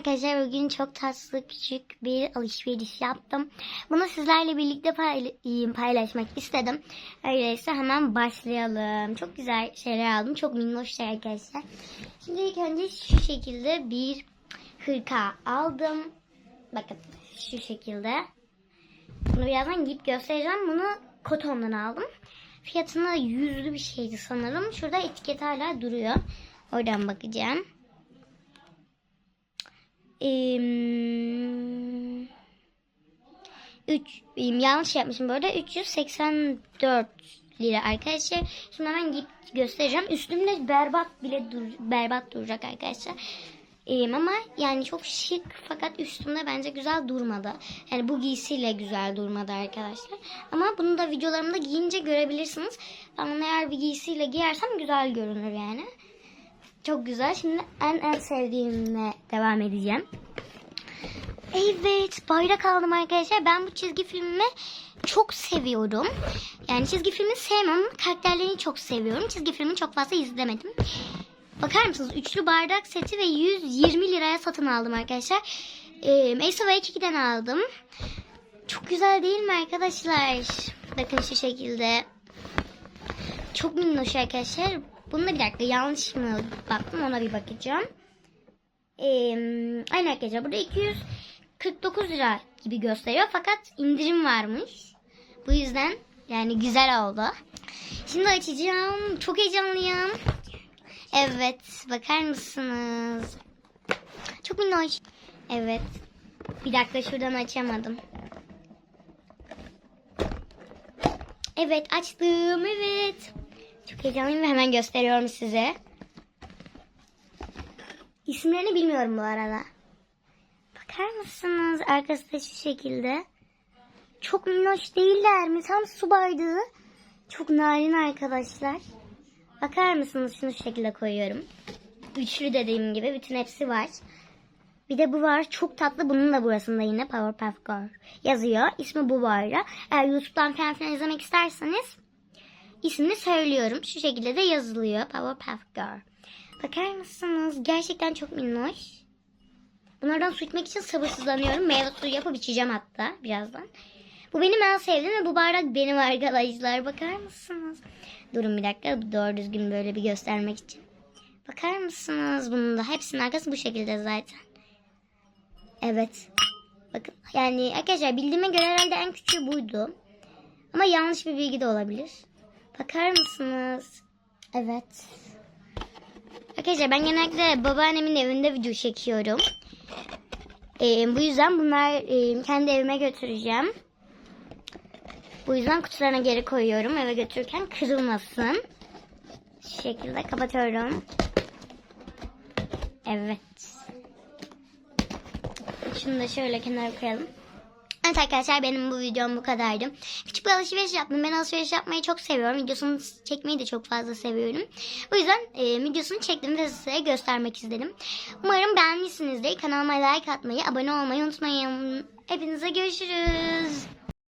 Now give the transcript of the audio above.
arkadaşlar bugün çok tatlı küçük bir alışveriş yaptım. Bunu sizlerle birlikte payla- paylaşmak istedim. Öyleyse hemen başlayalım. Çok güzel şeyler aldım. Çok minnoş şeyler arkadaşlar. Şimdi ilk önce şu şekilde bir hırka aldım. Bakın şu şekilde. Bunu birazdan giyip göstereceğim. Bunu kotondan aldım. Fiyatına yüzlü bir şeydi sanırım. Şurada etiket hala duruyor. Oradan bakacağım. Eee, üç, yanlış yapmışım böyle 384 lira arkadaşlar. Şimdi hemen giyip göstereceğim. Üstümde berbat bile dur, berbat duracak arkadaşlar. Eee, ama yani çok şık fakat üstümde bence güzel durmadı. Yani bu giysiyle güzel durmadı arkadaşlar. Ama bunu da videolarımda giyince görebilirsiniz. Ben bunu eğer bir giysiyle giyersem güzel görünür yani. Çok güzel. Şimdi en en sevdiğimle devam edeceğim. Evet bayrak aldım arkadaşlar. Ben bu çizgi filmi çok seviyorum. Yani çizgi filmi sevmem ama karakterlerini çok seviyorum. Çizgi filmi çok fazla izlemedim. Bakar mısınız? Üçlü bardak seti ve 120 liraya satın aldım arkadaşlar. Ee, Ace of H2'den aldım. Çok güzel değil mi arkadaşlar? Bakın şu şekilde. Çok minnoş arkadaşlar. Bunda bir dakika yanlış mı baktım ona bir bakacağım. Ee, aynen arkadaşlar burada 249 lira gibi gösteriyor fakat indirim varmış. Bu yüzden yani güzel oldu. Şimdi açacağım. Çok heyecanlıyım. Evet bakar mısınız? Çok minnoş. Evet. Bir dakika şuradan açamadım. Evet açtım evet. Çok heyecanlıyım ve hemen gösteriyorum size. İsimlerini bilmiyorum bu arada. Bakar mısınız? Arkası şu şekilde. Çok minnoş değiller mi? Tam su bardağı. Çok narin arkadaşlar. Bakar mısınız? Şunu şu şekilde koyuyorum. Üçlü dediğim gibi bütün hepsi var. Bir de bu var. Çok tatlı. Bunun da burasında yine Powerpuff Girl yazıyor. İsmi bu var. Eğer YouTube'dan falan filan izlemek isterseniz ismini söylüyorum. Şu şekilde de yazılıyor. Powerpuff Girl. Bakar mısınız? Gerçekten çok minnoş. Bunlardan su içmek için sabırsızlanıyorum. Meyve suyu yapıp içeceğim hatta birazdan. Bu benim en sevdiğim ve bu bardak benim arkadaşlar. Bakar mısınız? Durun bir dakika. Doğru düzgün böyle bir göstermek için. Bakar mısınız? Bunun da hepsinin arkası bu şekilde zaten. Evet. Bakın yani arkadaşlar bildiğime göre herhalde en küçüğü buydu. Ama yanlış bir bilgi de olabilir. Bakar mısınız? Evet. Arkadaşlar ben genellikle babaannemin evinde video çekiyorum. Ee, bu yüzden bunlar e, kendi evime götüreceğim. Bu yüzden kutularına geri koyuyorum eve götürürken kırılmasın. Şu şekilde kapatıyorum. Evet. Şunu da şöyle kenara koyalım. Evet arkadaşlar benim bu videom bu kadardı. Bir alışveriş yaptım. Ben alışveriş yapmayı çok seviyorum. Videosunu çekmeyi de çok fazla seviyorum. Bu yüzden e, videosunu çektim ve size göstermek istedim. Umarım beğenmişsinizdir. Kanalıma like atmayı, abone olmayı unutmayın. Hepinize görüşürüz.